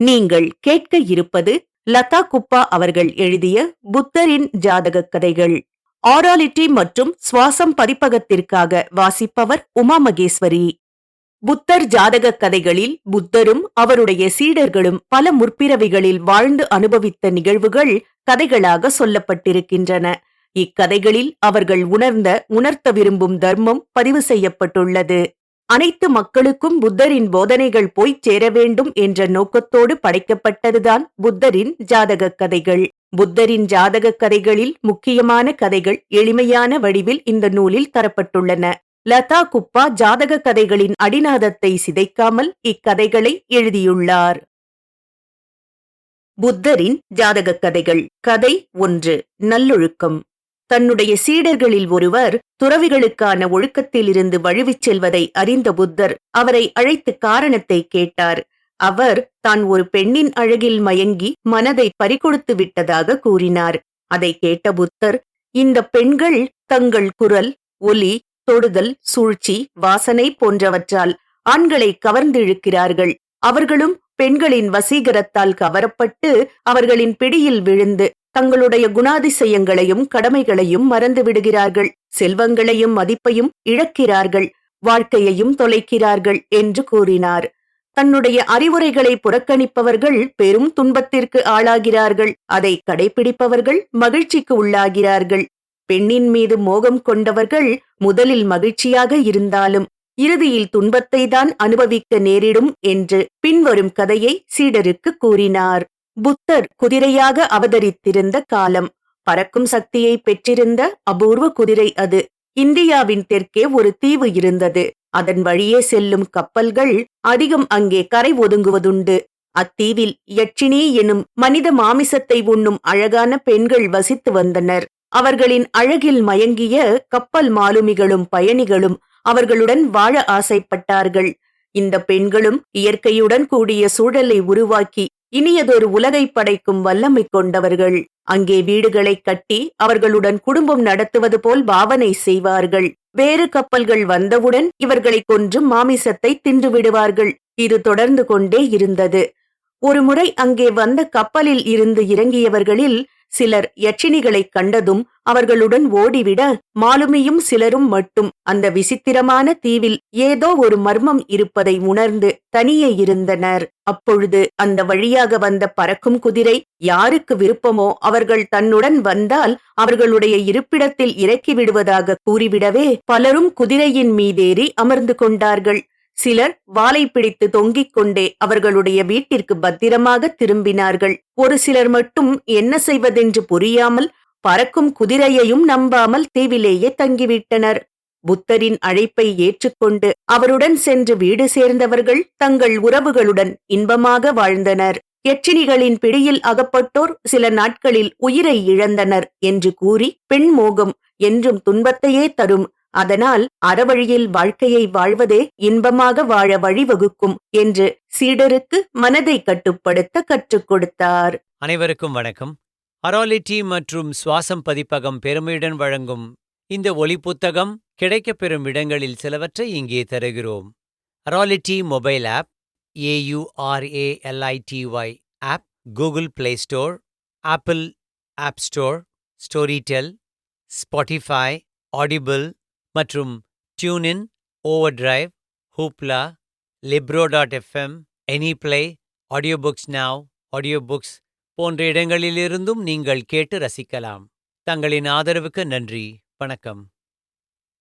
நீங்கள் கேட்க இருப்பது லதா குப்பா அவர்கள் எழுதிய புத்தரின் ஜாதக கதைகள். ஆராலிட்டி மற்றும் சுவாசம் பதிப்பகத்திற்காக வாசிப்பவர் உமா மகேஸ்வரி. புத்தர் ஜாதக கதைகளில் புத்தரும் அவருடைய சீடர்களும் பல முற்பிறவிகளில் வாழ்ந்து அனுபவித்த நிகழ்வுகள் கதைகளாக சொல்லப்பட்டிருக்கின்றன. இக்கதைகளில் அவர்கள் உணர்ந்த உணர்த்த விரும்பும் தர்மம் பதிவு செய்யப்பட்டுள்ளது. அனைத்து மக்களுக்கும் புத்தரின் போதனைகள் போய்ச் சேர வேண்டும் என்ற நோக்கத்தோடு படைக்கப்பட்டதுதான் புத்தரின் ஜாதக கதைகள். புத்தரின் ஜாதக கதைகளில் முக்கியமான கதைகள் எளிமையான வடிவில் இந்த நூலில் தரப்பட்டுள்ளன. லதா குப்பா ஜாதக கதைகளின் அடிநாதத்தை சிதைக்காமல் இக்கதைகளை எழுதியுள்ளார். புத்தரின் ஜாதக கதைகள். கதை ஒன்று. நல்லொழுக்கம். தன்னுடைய சீடர்களில் ஒருவர் துறவிகளுக்கான ஒழுக்கத்திலிருந்து வழுவிச் செல்வதை அறிந்த புத்தர் அவரை அழைத்து காரணத்தை கேட்டார். அவர் தான் ஒரு பெண்ணின் அழகில் மயங்கி மனதை பறிகொடுத்து விட்டதாக கூறினார். அதை கேட்ட புத்தர் இந்த பெண்கள் தங்கள் குரல் ஒலி தொடுதல் சூழ்ச்சி வாசனை போன்றவற்றால் ஆண்களை கவர்ந்திழுக்கிறார்கள். அவர்களும் பெண்களின் வசீகரத்தால் கவரப்பட்டு அவர்களின் பிடியில் விழுந்து தங்களுடைய குணாதிசயங்களையும் கடமைகளையும் மறந்து விடுகிறார்கள். செல்வங்களையும் மதிப்பையும் இழக்கிறார்கள். வாழ்க்கையையும் தொலைக்கிறார்கள் என்று கூறினார். தன்னுடைய அறிவுரைகளை புறக்கணிப்பவர்கள் பெரும் துன்பத்திற்கு ஆளாகிறார்கள். அதை கடைபிடிப்பவர்கள் மகிழ்ச்சிக்கு உள்ளாகிறார்கள். பெண்ணின் மீது மோகம் கொண்டவர்கள் முதலில் மகிழ்ச்சியாக இருந்தாலும் இறுதியில் துன்பத்தை தான் அனுபவிக்க நேரிடும் என்று பின்வரும் கதையை சீடருக்கு கூறினார். புத்தர் குதிரையாக அவதரித்திருந்த காலம். பறக்கும் சக்தியை பெற்றிருந்த அபூர்வ குதிரை அது. இந்தியாவின் தெற்கே ஒரு தீவு இருந்தது. அதன் வழியே செல்லும் கப்பல்கள் அதிகம் அங்கே கரை ஒதுங்குவதுண்டு. அத்தீவில் யட்சினி எனும் மனித மாமிசத்தை உண்ணும் அழகான பெண்கள் வசித்து வந்தனர். அவர்களின் அழகில் மயங்கிய கப்பல் மாலுமிகளும் பயணிகளும் அவர்களுடன் வாழ ஆசைப்பட்டார்கள். இந்த பெண்களும் இயற்கையுடன் கூடிய சூழலை உருவாக்கி இனியதொரு உலகை படைக்கும் வல்லமை கொண்டவர்கள். அங்கே வீடுகளை கட்டி அவர்களுடன் குடும்பம் நடத்துவது போல் பாவனை செய்வார்கள். வேறு கப்பல்கள் வந்தவுடன் இவர்களை கொன்று மாமிசத்தை தின்று விடுவார்கள் இது தொடர்ந்து கொண்டே இருந்தது. ஒருமுறை அங்கே வந்த கப்பலில் இருந்து இறங்கியவர்களில் சிலர் யட்சினிகளைக் கண்டதும் அவர்களுடன் ஓடிவிட மாலுமியும் சிலரும் மட்டும் அந்த விசித்திரமான தீவில் ஏதோ ஒரு மர்மம் இருப்பதை உணர்ந்து தனியே இருந்தனர். அப்பொழுது அந்த வழியாக வந்த பறக்கும் குதிரை யாருக்கு விருப்பமோ அவர்கள் தன்னுடன் வந்தால் அவர்களுடைய இருப்பிடத்தில் இறக்கி விடுவதாக கூறிவிடவே பலரும் குதிரையின் மீதேறி அமர்ந்து கொண்டார்கள். சிலர் வாலை பிடித்து தொங்கிக் கொண்டே அவர்களுடைய வீட்டிற்கு பத்திரமாக திரும்பினார்கள். ஒரு சிலர் மட்டும் என்ன செய்வதென்று புரியாமல் பறக்கும் குதிரையையும் நம்பாமல் தீவிலேயே தங்கிவிட்டனர். புத்தரின் அழைப்பை ஏற்றுக்கொண்டு அவருடன் சென்று வீடு சேர்ந்தவர்கள் தங்கள் உறவுகளுடன் இன்பமாக வாழ்ந்தனர். எச்சினிகளின் பிடியில் அகப்பட்டோர் சில நாட்களில் உயிரை இழந்தனர் என்று கூறி பெண் மோகம் என்றும் துன்பத்தையே தரும் அதனால் அறவழியில் வாழ்க்கையை வாழ்வதே இன்பமாக வாழ வழிவகுக்கும் என்று சீடருக்கு மனதை கட்டுப்படுத்த கற்றுக் கொடுத்தார். அனைவருக்கும் வணக்கம். அராலிட்டி மற்றும் சுவாசம் பதிப்பகம் பெருமையுடன் வழங்கும் இந்த ஒளி புத்தகம் கிடைக்கப்பெறும் இடங்களில் சிலவற்றை இங்கே தருகிறோம். அராலிட்டி mobile app AURALITY app Google play store apple app store Storytel Spotify audible மற்றும் டியூனின் over drive ஹூப்லா லிப்ரோ dot FM any play audio books நாவ் ஆடியோ புக்ஸ் போன்ற இடங்களிலிருந்தும் நீங்கள் கேட்டு ரசிக்கலாம். தங்களின் ஆதரவுக்கு நன்றி. வணக்கம்.